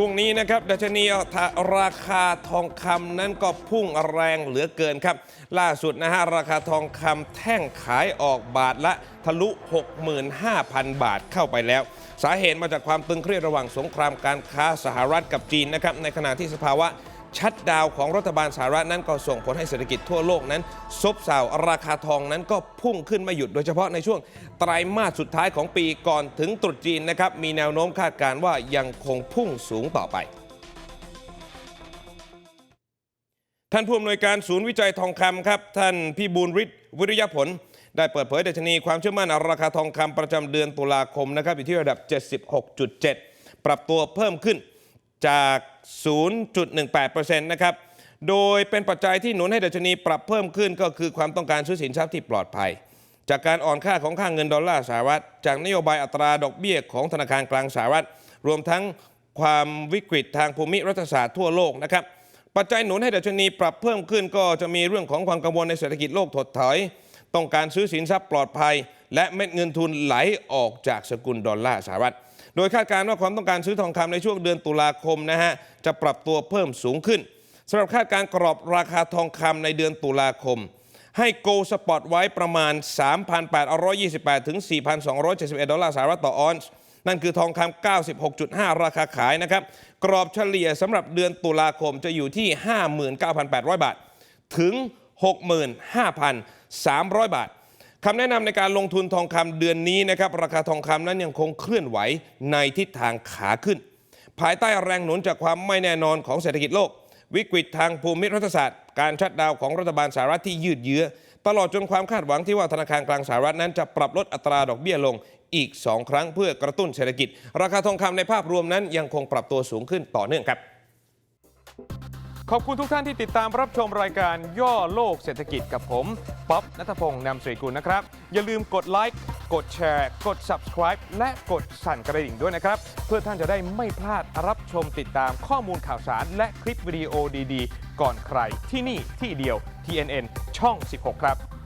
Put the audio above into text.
ช่วงนี้นะครับดัชนีราคาทองคำนั้นก็พุ่งแรงเหลือเกินครับ ล่าสุดนะฮะราคาทองคำแท่งขายออกบาทละทะลุ 65,000 บาทเข้าไปแล้ว สาเหตุมาจากความตึงเครียดระหว่างสงครามการค้าสหรัฐกับจีนนะครับในขณะที่สภาวะ ชัดดาวของรัฐบาลสหรัฐนั้นก็ส่งผลให้เศรษฐกิจทั่วโลกนั้น ซบเซาราคาทองนั้นก็พุ่งขึ้นไม่หยุดโดยเฉพาะในช่วงไตรมาสสุดท้ายของปีก่อนถึงตรุษจีนนะครับมีแนวโน้มคาดการณ์ว่ายังคงพุ่งสูงต่อไปท่านผู้อำนวยการศูนย์วิจัยทองคำครับ ท่านพี่บูลฤทธิ์วิริยผล ได้เปิดเผยดัชนีความเชื่อมั่นราคาทองคำประจำเดือนตุลาคมนะครับอยู่ที่ระดับ 76.7 ปรับตัวเพิ่มขึ้น จาก 0.18%นะครับ โดยเป็นปัจจัยที่หนุนให้ดัชนีปรับเพิ่มขึ้นก็คือความต้องการซื้อสินทรัพย์ที่ปลอดภัย จากการอ่อนค่าของค่าเงินดอลลาร์สหรัฐ จากนโยบายอัตราดอกเบี้ยของธนาคารกลางสหรัฐ รวมทั้งความวิกฤตทางภูมิรัฐศาสตร์ทั่วโลกนะครับ ปัจจัยหนุนให้ดัชนีปรับเพิ่มขึ้นก็จะมีเรื่องของความกังวลในเศรษฐกิจโลกถดถอย ต้องการซื้อสินทรัพย์ปลอดภัย และเม็ดเงินทุนไหลออกจากสกุลดอลลาร์สหรัฐ โดยคาดการณ์ว่าความต้องการซื้อทองคำในช่วงเดือนตุลาคมนะฮะจะปรับตัวเพิ่มสูงขึ้นสำหรับคาดการณ์กรอบราคาทองคำในเดือนตุลาคม ให้โกลสปอตไว้ประมาณ 3,828 ถึง 4,271 ดอลลาร์สหรัฐต่อออนซ์นั่นคือทองคำ 96.5 ราคาขายนะครับ กรอบเฉลี่ยสำหรับเดือนตุลาคมจะอยู่ที่ 59,800 บาท ถึง 65,300 บาท คำแนะนำในการลงทุนทองคำเดือนนี้นะครับราคาทองคำนั้นยังคงเคลื่อนไหวในทิศทางขาขึ้น ภายใต้แรงหนุนจากความไม่แน่นอนของเศรษฐกิจโลก วิกฤตทางภูมิรัฐศาสตร์ การชัดดาวของรัฐบาลสหรัฐที่ยืดเยื้อ ตลอดจนความคาดหวังที่ว่าธนาคารกลางสหรัฐนั้นจะปรับลดอัตราดอกเบี้ยลงอีก 2 ครั้งเพื่อกระตุ้นเศรษฐกิจ ราคาทองคำในภาพรวมนั้นยังคงปรับตัวสูงขึ้นต่อเนื่องครับ ขอบคุณทุกท่านที่ติดตามรับชมรายการย่อโลกเศรษฐกิจกับผมป๊อบนัทพงศ์นำสรีกุลนะครับ อย่าลืมกดไลค์กดแชร์ กด subscribe และกดสั่นกระดิ่งด้วยนะครับ เพื่อท่านจะได้ไม่พลาดรับชมติดตามข้อมูลข่าวสาร และคลิปวิดีโอดีๆ ก่อนใครที่นี่ที่เดียว TNN ช่อง 16 ครับ